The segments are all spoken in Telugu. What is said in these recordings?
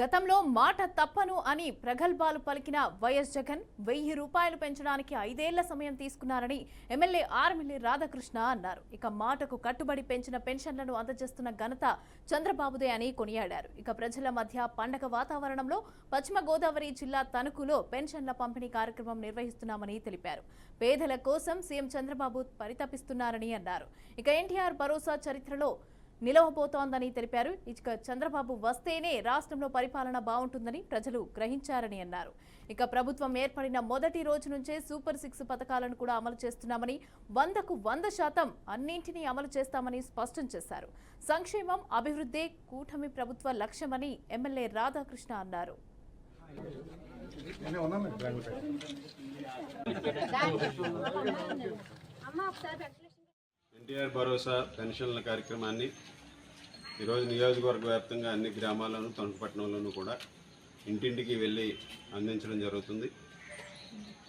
గతంలో మాట తప్పను అని ప్రగల్భాలు పలికిన వైఎస్ జగన్ వెయ్యి రూపాయలు పెంచడానికి ఐదేళ్ళ సమయం తీసుకున్నారని ఎమ్మెల్యే ఆర్మిల్లి రాధాకృష్ణ అన్నారు. ఇక మాటకు కట్టుబడి పెంచిన పెన్షన్లను అందజేస్తున్న ఘనత చంద్రబాబుదే అని కొనియాడారు. ఇక ప్రజల మధ్య పండగ వాతావరణంలో పశ్చిమ గోదావరి జిల్లా తణుకులో పెన్షన్ల పంపిణీ కార్యక్రమం నిర్వహిస్తున్నామని తెలిపారు. పేదల కోసం సీఎం చంద్రబాబు పరితపిస్తున్నారని అన్నారు. ఇక ఎన్టీఆర్ భరోసా చరిత్రలో నిలవబోతోందని తెలిపారు. ఇక చంద్రబాబు వస్తేనే రాష్ట్రంలో పరిపాలన బాగుంటుందని ప్రజలు గ్రహించారని అన్నారు. ఇక ప్రభుత్వం ఏర్పడిన మొదటి రోజు నుంచే సూపర్ సిక్స్ పథకాలను కూడా అమలు చేస్తున్నామని వందకు వంద శాతం అన్నింటినీ అమలు చేస్తామని స్పష్టం చేశారు. సంక్షేమం అభివృద్ధే కూటమి ప్రభుత్వ లక్ష్యమని ఎమ్మెల్యే రాధాకృష్ణ అన్నారు. ఎన్టీఆర్ భరోసా పెన్షన్ల కార్యక్రమాన్ని ఈరోజు నియోజకవర్గ వ్యాప్తంగా అన్ని గ్రామాలను తణుకుపట్నంలోనూ కూడా ఇంటింటికి వెళ్ళి అందించడం జరుగుతుంది.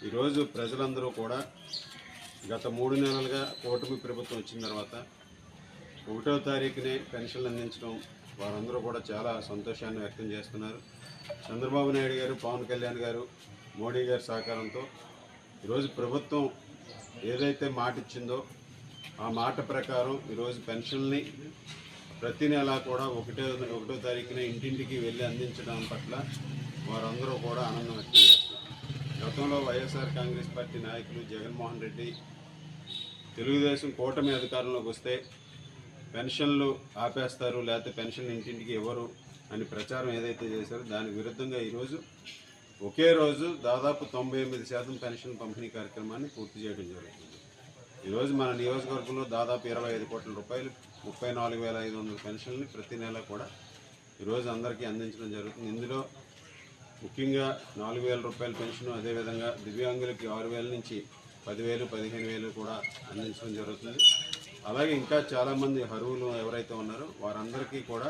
ఈరోజు ప్రజలందరూ కూడా గత మూడు నెలలుగా కూటమి ప్రభుత్వం వచ్చిన తర్వాత ఒకటో తారీఖునే పెన్షన్లు అందించడం వారందరూ కూడా చాలా సంతోషాన్ని వ్యక్తం చేస్తున్నారు. చంద్రబాబు నాయుడు గారు పవన్ కళ్యాణ్ గారు మోడీ గారి సహకారంతో ఈరోజు ప్రభుత్వం ఏదైతే మాట ఇచ్చిందో ఆ మాట ప్రకారం ఈరోజు పెన్షన్ని ప్రతి నెల కూడా ఒకటో ఒకటో తారీఖున ఇంటింటికి వెళ్ళి అందించడం పట్ల వారందరూ కూడా ఆనందం వ్యక్తం చేస్తున్నారు. గతంలో వైఎస్ఆర్ కాంగ్రెస్ పార్టీ నాయకులు జగన్మోహన్ రెడ్డి తెలుగుదేశం కూటమి అధికారంలోకి వస్తే పెన్షన్లు ఆపేస్తారు లేకపోతే పెన్షన్ ఇంటింటికి ఇవ్వరు అని ప్రచారం ఏదైతే చేశారో దానికి విరుద్ధంగా ఈరోజు ఒకే రోజు దాదాపు తొంభై ఎనిమిది శాతం పెన్షన్ పంపిణీ కార్యక్రమాన్ని పూర్తి చేయడం జరుగుతుంది. ఈరోజు మన నియోజకవర్గంలో దాదాపు ఇరవై ఐదు కోట్ల రూపాయలు ముప్పై నాలుగు వేల ఐదు వందల పెన్షన్ని ప్రతి నెల కూడా ఈరోజు అందరికీ అందించడం జరుగుతుంది. ఇందులో ముఖ్యంగా నాలుగు వేల రూపాయల పెన్షన్ అదేవిధంగా దివ్యాంగులకి ఆరు వేల నుంచి పదివేలు పదిహేను వేలు కూడా అందించడం జరుగుతుంది. అలాగే ఇంకా చాలామంది అర్హులు ఎవరైతే ఉన్నారో వారందరికీ కూడా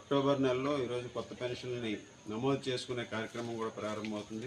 అక్టోబర్ నెలలో ఈరోజు కొత్త పెన్షన్ని నమోదు చేసుకునే కార్యక్రమం కూడా ప్రారంభమవుతుంది.